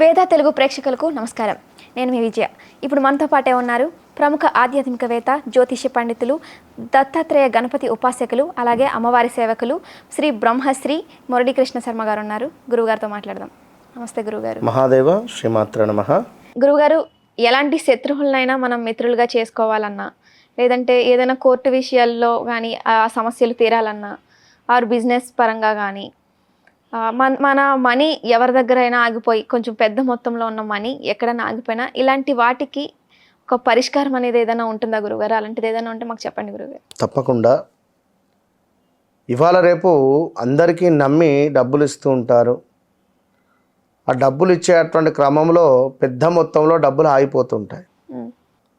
వేద తెలుగు ప్రేక్షకులకు నమస్కారం. నేను మీ విజయ. ఇప్పుడు మనతో పాటే ఉన్నారు ప్రముఖ ఆధ్యాత్మికవేత్త జ్యోతిష్య పండితులు దత్తాత్రేయ గణపతి ఉపాసకులు అలాగే అమ్మవారి సేవకులు శ్రీ బ్రహ్మశ్రీ మురళీకృష్ణ శర్మ గారు ఉన్నారు. గురువుగారితో మాట్లాడదాం. నమస్తే గురువుగారు. మహాదేవ శ్రీమాత్ర నమ. గురువుగారు ఎలాంటి శత్రువులనైనా మనం మిత్రులుగా చేసుకోవాలన్నా లేదంటే ఏదైనా కోర్టు విషయాల్లో కానీ ఆ సమస్యలు తీరాలన్నా ఆరు బిజినెస్ పరంగా కానీ మన మన మనీ ఎవరి దగ్గరైనా ఆగిపోయి కొంచెం పెద్ద మొత్తంలో ఉన్న మనీ ఎక్కడైనా ఆగిపోయినా ఇలాంటి వాటికి ఒక పరిష్కారం అనేది ఏదైనా ఉంటుందా గురుగారు అలాంటిది ఏదైనా ఉంటే మాకు చెప్పండి గురుగారు తప్పకుండా. ఇవాళ రేపు అందరికీ నమ్మి డబ్బులు ఇస్తూ ఉంటారు. ఆ డబ్బులు ఇచ్చేటువంటి క్రమంలో పెద్ద మొత్తంలో డబ్బులు ఆగిపోతుంటాయి.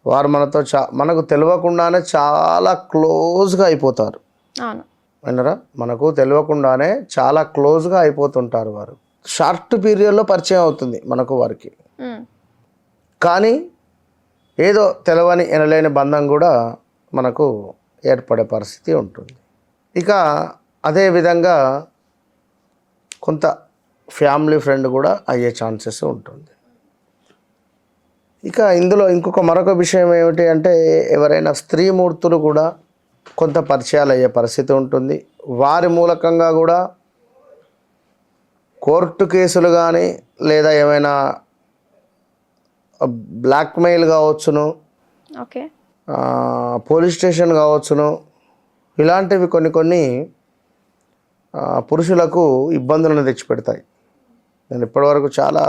వారు మనతో చా మనకు తెలియకుండానే చాలా క్లోజ్గా అయిపోతారు. అవును. విన్నరా? మనకు తెలియకుండానే చాలా క్లోజ్గా అయిపోతుంటారు వారు. షార్ట్ పీరియడ్లో పరిచయం అవుతుంది మనకు వారికి. కానీ ఏదో తెలవని ఎనలేని బంధం కూడా మనకు ఏర్పడే పరిస్థితి ఉంటుంది. ఇక అదే విధంగా కొంత ఫ్యామిలీ ఫ్రెండ్ కూడా అయ్యే ఛాన్సెస్ ఉంటుంది. ఇక ఇందులో ఇంకొక మరొక విషయం ఏమిటి అంటే ఎవరైనా స్త్రీమూర్తులు కూడా కొంత పరిచయాలు అయ్యే పరిస్థితి ఉంటుంది. వారి మూలకంగా కూడా కోర్టు కేసులు కానీ లేదా ఏమైనా బ్లాక్మెయిల్ కావచ్చును ఓకే. పోలీస్ స్టేషన్ కావచ్చును ఇలాంటివి కొన్ని కొన్ని పురుషులకు ఇబ్బందులను తెచ్చిపెడతాయి. నేను ఇప్పటివరకు చాలా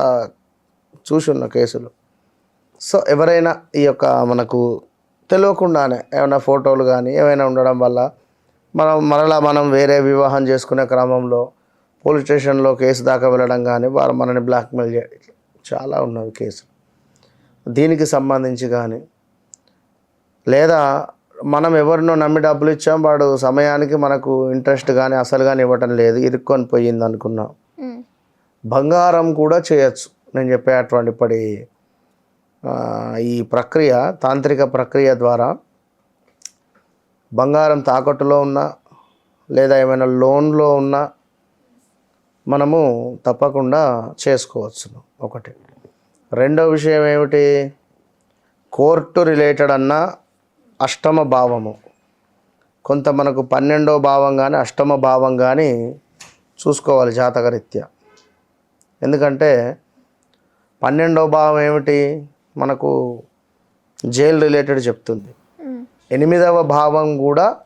చూసి ఉన్న కేసులు. సో ఎవరైనా ఈ యొక్క మనకు తెలియకుండానే ఏమైనా ఫోటోలు కానీ ఏమైనా ఉండడం వల్ల మనం మరలా మనం వేరే వివాహం చేసుకునే క్రమంలో పోలీస్ స్టేషన్లో కేసు దాకా వెళ్ళడం కానీ వారు మనని బ్లాక్మెయిల్ చేయడం చాలా ఉన్నవి కేసులు. దీనికి సంబంధించి కానీ లేదా మనం ఎవరినో నమ్మి డబ్బులు ఇచ్చాం వాడు సమయానికి మనకు ఇంట్రెస్ట్ కానీ అసలు కానీ ఇవ్వటం లేదు ఇరుక్కొని పోయింది అనుకున్నాం. బంగారం కూడా చేయొచ్చు. నేను చెప్పేటువంటి ఇప్పటి ఆ, ఈ ప్రక్రియ తాంత్రిక ప్రక్రియ ద్వారా బంగారం తాకట్టులో ఉన్నా లేదా ఏమైనా లోన్లో ఉన్నా మనము తప్పకుండా చేసుకోవచ్చు ఒకటి. రెండో విషయం ఏమిటి? కోర్టు రిలేటెడ్ అన్న అష్టమ భావము. కొంత మనకు పన్నెండో భావం కానీ అష్టమ భావం కానీ చూసుకోవాలి జాతకరీత్యా. ఎందుకంటే పన్నెండో భావం ఏమిటి? మనకు జైల్ రిలేటెడ్ చెప్తుంది. ఎనిమిదవ భావం కూడా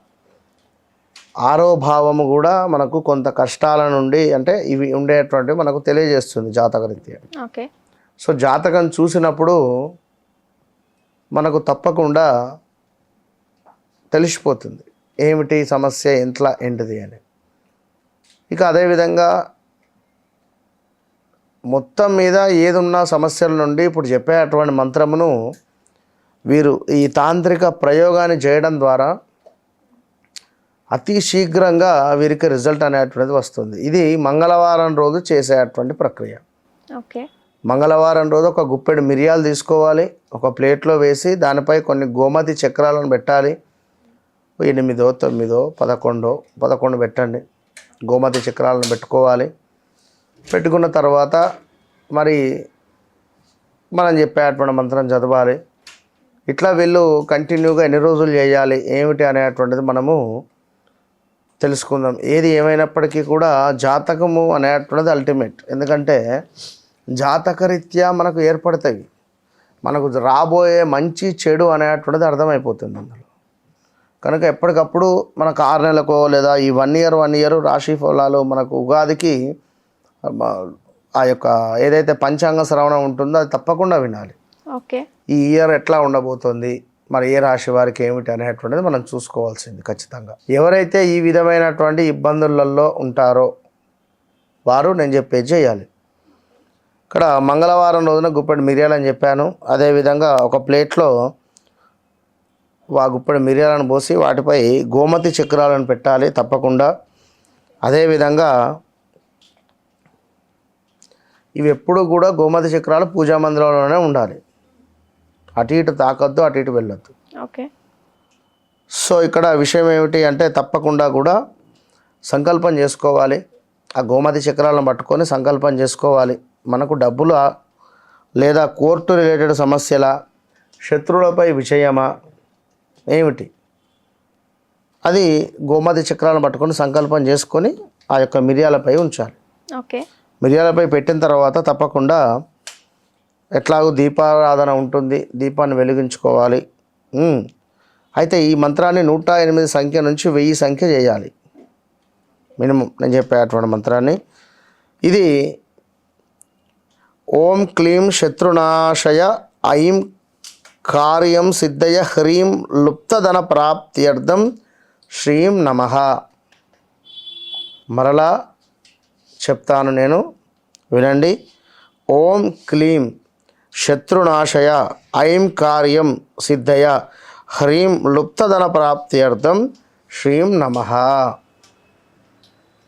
ఆరో భావము కూడా మనకు కొంత కష్టాల నుండి అంటే ఇవి ఉండేటువంటి మనకు తెలియజేస్తుంది జాతకరీత్యా. ఓకే. సో జాతకం చూసినప్పుడు మనకు తప్పకుండా తెలిసిపోతుంది. ఏమిటి సమస్య ఎంట్లా ఏంటిది అని. ఇక అదేవిధంగా మొత్తం మీద ఏదున్న సమస్యల నుండి ఇప్పుడు చెప్పేటువంటి మంత్రమును వీరు ఈ తాంత్రిక ప్రయోగాన్ని చేయడం ద్వారా అతి శీఘ్రంగా వీరికి రిజల్ట్ అనేటువంటిది వస్తుంది. ఇది మంగళవారం రోజు చేసేటువంటి ప్రక్రియ. ఓకే. మంగళవారం రోజు ఒక గుప్పెడు మిరియాలు తీసుకోవాలి. ఒక ప్లేట్లో వేసి దానిపై కొన్ని గోమతి చక్రాలను పెట్టాలి. ఎనిమిదో తొమ్మిదో పదకొండో పదకొండు పెట్టండి. గోమతి చక్రాలను పెట్టుకోవాలి. పెట్టుకున్న తర్వాత మరి మనం చెప్పేటువంటి మంత్రం చదవాలి. ఇట్లా వీళ్ళు కంటిన్యూగా ఎన్ని రోజులు చేయాలి ఏమిటి అనేటువంటిది మనము తెలుసుకుందాం. ఏది ఏమైనప్పటికీ కూడా జాతకము అనేటువంటిది అల్టిమేట్ ఎందుకంటే జాతకరీత్యా మనకు ఏర్పడతాయి. మనకు రాబోయే మంచి చెడు అనేటువంటిది అర్థమైపోతుంది అందులో. కనుక ఎప్పటికప్పుడు మనకు ఆరు నెలలకో లేదా ఈ వన్ ఇయర్ వన్ ఇయర్ రాశి ఫలాలు మనకు ఉగాదికి ఆ యొక్క ఏదైతే పంచాంగ శ్రవణం ఉంటుందో అది తప్పకుండా వినాలి. ఓకే. ఈ ఇయర్ ఎట్లా ఉండబోతోంది? మరి ఏ రాశి వారికి ఏమిటి అనేటువంటిది మనం చూసుకోవాల్సింది ఖచ్చితంగా. ఎవరైతే ఈ విధమైనటువంటి ఇబ్బందులలో ఉంటారో వారు నేను చెప్పేది చేయాలి. ఇక్కడ మంగళవారం రోజున గుప్పెడు మిరియాలు అని చెప్పాను. అదేవిధంగా ఒక ప్లేట్లో ఆ గుప్పెడు మిరియాలను పోసి వాటిపై గోమతి చక్రాలను పెట్టాలి తప్పకుండా. అదేవిధంగా ఇవి ఎప్పుడు కూడా గోమతి చక్రాలు పూజా మందిరంలోనే ఉండాలి. అటు ఇటు తాకొద్దు అటు ఇటు వెళ్ళొద్దు. ఓకే. సో ఇక్కడ విషయం ఏమిటి అంటే తప్పకుండా కూడా సంకల్పం చేసుకోవాలి. ఆ గోమతి చక్రాలను పట్టుకొని సంకల్పం చేసుకోవాలి. మనకు డబ్బులు లేదా కోర్టు రిలేటెడ్ సమస్యల శత్రువులపై విజయమా ఏమిటి? అది గోమతి చక్రాలను పట్టుకొని సంకల్పం చేసుకొని ఆ యొక్క మిరియాలపై ఉంచాలి. ఓకే. మిరియాలపై పెట్టిన తర్వాత తప్పకుండా ఎట్లాగో దీపారాధన ఉంటుంది దీపాన్ని వెలిగించుకోవాలి. అయితే ఈ మంత్రాన్ని నూట ఎనిమిది సంఖ్య నుంచి వెయ్యి సంఖ్య చేయాలి. మినిమం నేను చెప్పేటువంటి మంత్రాన్ని. ఇది ఓం క్లీం శత్రునాశయ ఐం కార్యం సిద్ధయ హ్రీం లుప్తధన ప్రాప్త్యర్థం శ్రీం నమ. మరలా చెప్తాను నేను. వినండి. ఓం క్లీం శత్రునాశయ ఐం కార్యం సిద్ధయ హ్రీం లుప్తధన ప్రాప్తి అర్థం శ్రీం నమ.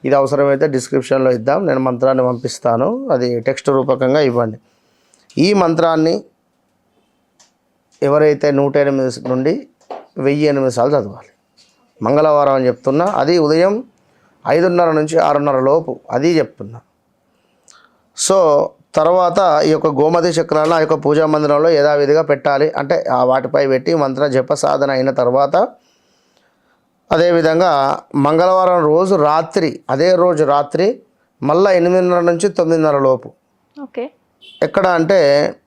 ఇది అవసరమైతే డిస్క్రిప్షన్లో ఇద్దాం. నేను మంత్రాన్ని పంపిస్తాను. అది టెక్స్ట్ రూపకంగా ఇవ్వండి. ఈ మంత్రాన్ని ఎవరైతే నూట ఎనిమిది నుండి వెయ్యి ఎనిమిది సార్లు చదవాలి. మంగళవారం అని చెప్తున్నా. అది ఉదయం ఐదున్నర నుంచి ఆరున్నర లోపు. అది చెప్తున్నా. సో తర్వాత ఈ యొక్క గోమతి చక్రాలను ఆ యొక్క పూజా మందిరంలో యథావిధిగా పెట్టాలి. అంటే ఆ వాటిపై పెట్టి మంత్ర జప సాధన అయిన తర్వాత అదేవిధంగా మంగళవారం రోజు రాత్రి అదే రోజు రాత్రి మళ్ళీ ఎనిమిదిన్నర నుంచి తొమ్మిదిన్నర లోపు. ఓకే. ఎక్కడ అంటే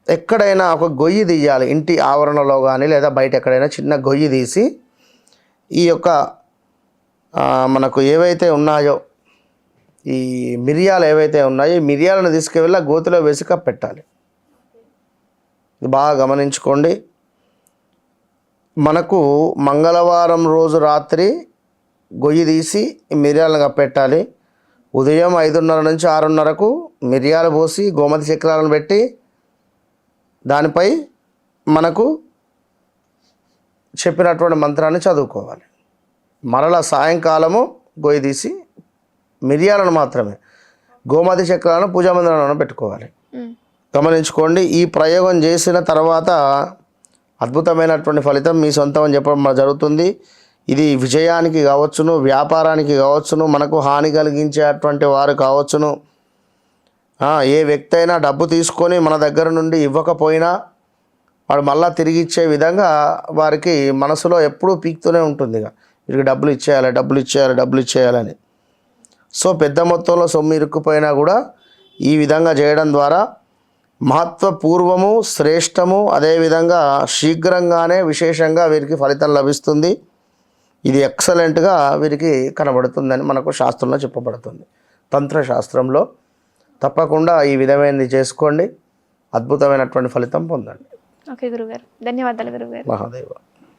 ఎక్కడైనా ఒక గొయ్యి తీయాలి. ఇంటి ఆవరణలో కానీ లేదా బయట ఎక్కడైనా చిన్న గొయ్యి తీసి ఈ యొక్క మనకు ఏవైతే ఉన్నాయో ఈ మిరియాలు ఏవైతే ఉన్నాయో ఈ మిరియాలను తీసుకువెళ్ళి ఆ గోతిలో వేసి కప్పెట్టాలి ఇది బాగా గమనించుకోండి. మనకు మంగళవారం రోజు రాత్రి గొయ్యి తీసి మిరియాలను కప్పెట్టాలి. ఉదయం ఐదున్నర నుంచి ఆరున్నరకు మిరియాలు పోసి గోమతి చక్రాలను పెట్టి దానిపై మనకు చెప్పినటువంటి మంత్రాన్ని చదువుకోవాలి. మరల సాయంకాలము గొయ్యి తీసి మిరియాలను మాత్రమే గోమతి చక్రాలను పూజా మందిరంలో పెట్టుకోవాలి. గమనించుకోండి ఈ ప్రయోగం చేసిన తర్వాత అద్భుతమైనటువంటి ఫలితం మీ సొంతం అని చెప్పడం జరుగుతుంది. ఇది విజయానికి కావచ్చును వ్యాపారానికి కావచ్చును మనకు హాని కలిగించేటువంటి వారు కావచ్చును. ఏ వ్యక్తి అయినా డబ్బు తీసుకొని మన దగ్గర నుండి ఇవ్వకపోయినా వాడు మళ్ళా తిరిగి ఇచ్చే విధంగా వారికి మనసులో ఎప్పుడూ పీక్తూనే ఉంటుంది ఇక వీరికి డబ్బులు ఇచ్చేయాలి డబ్బులు ఇచ్చేయాలి డబ్బులు ఇచ్చేయాలని. సో పెద్ద మొత్తంలో సొమ్ము ఇరుక్కుపోయినా కూడా ఈ విధంగా చేయడం ద్వారా మహత్వపూర్వము శ్రేష్టము అదేవిధంగా శీఘ్రంగానే విశేషంగా వీరికి ఫలితం లభిస్తుంది. ఇది ఎక్సలెంట్గా వీరికి కనబడుతుందని మనకు శాస్త్రంలో చెప్పబడుతుంది. తంత్రశాస్త్రంలో తప్పకుండా ఈ విధమైనది చేసుకోండి. అద్భుతమైనటువంటి ఫలితం పొందండి. ఓకే గురుగారు. ధన్యవాదాలు గురుగారు. మహాదేవ.